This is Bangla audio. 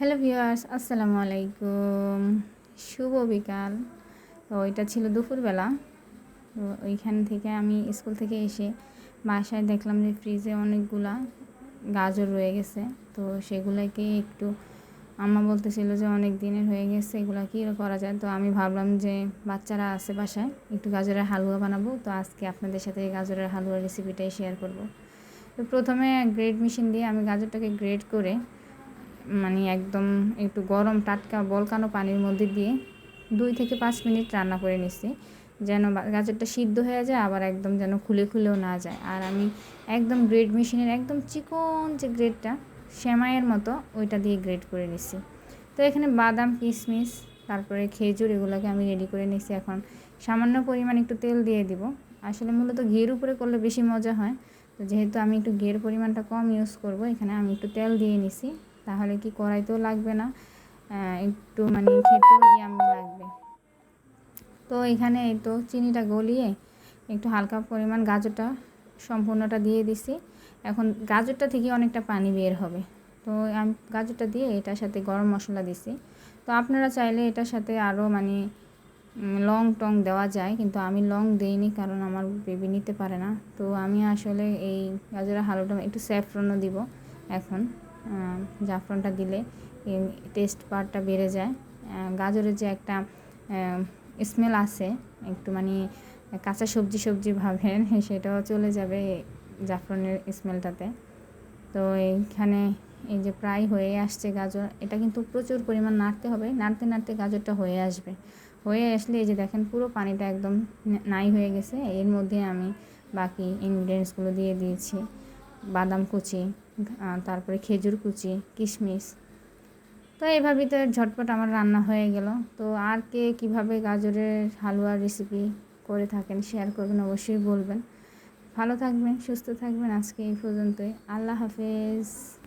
হ্যালো ভিউয়ার্স, আসসালামু আলাইকুম। শুভ বিকাল। তো এটা ছিল দুপুরবেলা। তো ওইখান থেকে আমি স্কুল থেকে এসে বাসায় দেখলাম যে ফ্রিজে অনেকগুলা গাজর রয়ে গেছে। তো সেগুলোকে একটু আম্মা বলতেছিল যে অনেক দিনের হয়ে গেছে, এগুলো কী করা যায়? তো আমি ভাবলাম যে বাচ্চারা আছে বাসায়, একটু গাজরের হালুয়া বানাবো। তো আজকে আপনাদের সাথে এই গাজরের হালুয়া রেসিপিটাই শেয়ার করব। তো প্রথমে গ্রেড মেশিন দিয়ে আমি গাজরটাকে গ্রেড করে মানে একদম একটু গরম টাটকা বলকানো পানির মধ্যে দিয়ে দুই থেকে পাঁচ মিনিট রান্না করে নিচ্ছি যেন গাজরটা সিদ্ধ হয়ে যায়, আবার একদম যেন খুলে খুলেও না যায়। আর আমি একদম গ্রেড মেশিনের একদম চিকন যে গ্রেডটা সেমাইয়ের মতো ওইটা দিয়ে গ্রেড করে নিচ্ছি তো এখানে বাদাম কিশমিশ তারপরে খেজুর, এগুলোকে আমি রেডি করে নিচ্ছি এখন সামান্য পরিমাণ একটু তেল দিয়ে দিব। আসলে মূলত ঘিয়ের উপরে করলে বেশি মজা হয়। তো যেহেতু আমি একটু ঘিয়ের পরিমাণটা কম ইউজ করব, এখানে আমি একটু তেল দিয়ে নিছি। তাহলে কি কড়াইতেও লাগবে না? একটু মানে খেতেও ইয়ামি লাগবে। তো এখানে এই তো চিনিটা গলিয়ে একটু হালকা পরিমাণ গাজরটা সম্পূর্ণটা দিয়ে দিছি। এখন গাজরটা থেকে অনেকটা পানি বের হবে। তো আমি, গাজরটা দিয়ে এটার সাথে গরম মশলা দিছি। তো আপনারা চাইলে এটার সাথে আরও মানে লং টং দেওয়া যায়, কিন্তু আমি লং দেইনি কারণ আমার বেবি নিতে পারে না। তো আমি আসলে এই গাজরের হালুটা একটু স্যাফরনও দিব এখন। জাফরানটা দিলে টেস্ট পারটা বেড়ে যায়। গাজরের যে একটা স্মেল আছে, একটু মানে কাঁচা সবজি সবজি ভাবেন, সেটাও চলে যাবে জাফরানের স্মেলটাতে তো এইখানে এই যে প্রায় হয়ে আসছে গাজর, এটা কিন্তু প্রচুর পরিমাণ নাড়তে হবে। নাড়তে নাড়তে গাজরটা হয়ে আসবে। হয়ে আসলে এই যে দেখেন, পুরো পানিটা একদম নাই হয়ে গেছে। এর মধ্যে আমি বাকি ইনগ্রিডিয়েন্টসগুলো দিয়ে দিয়েছি। বাদাম কুচি তারপরে খেজুর কুচি, কিশমিশ। তো এইভাবেই তো ঝটপট আমার রান্না হয়ে গেল। তো আর কে কীভাবে গাজরের হালুয়ার রেসিপি করে থাকেন শেয়ার করবেন, অবশ্যই বলবেন। ভালো থাকবেন, সুস্থ থাকবেন আজকে এই পর্যন্তই। আল্লাহ হাফেজ।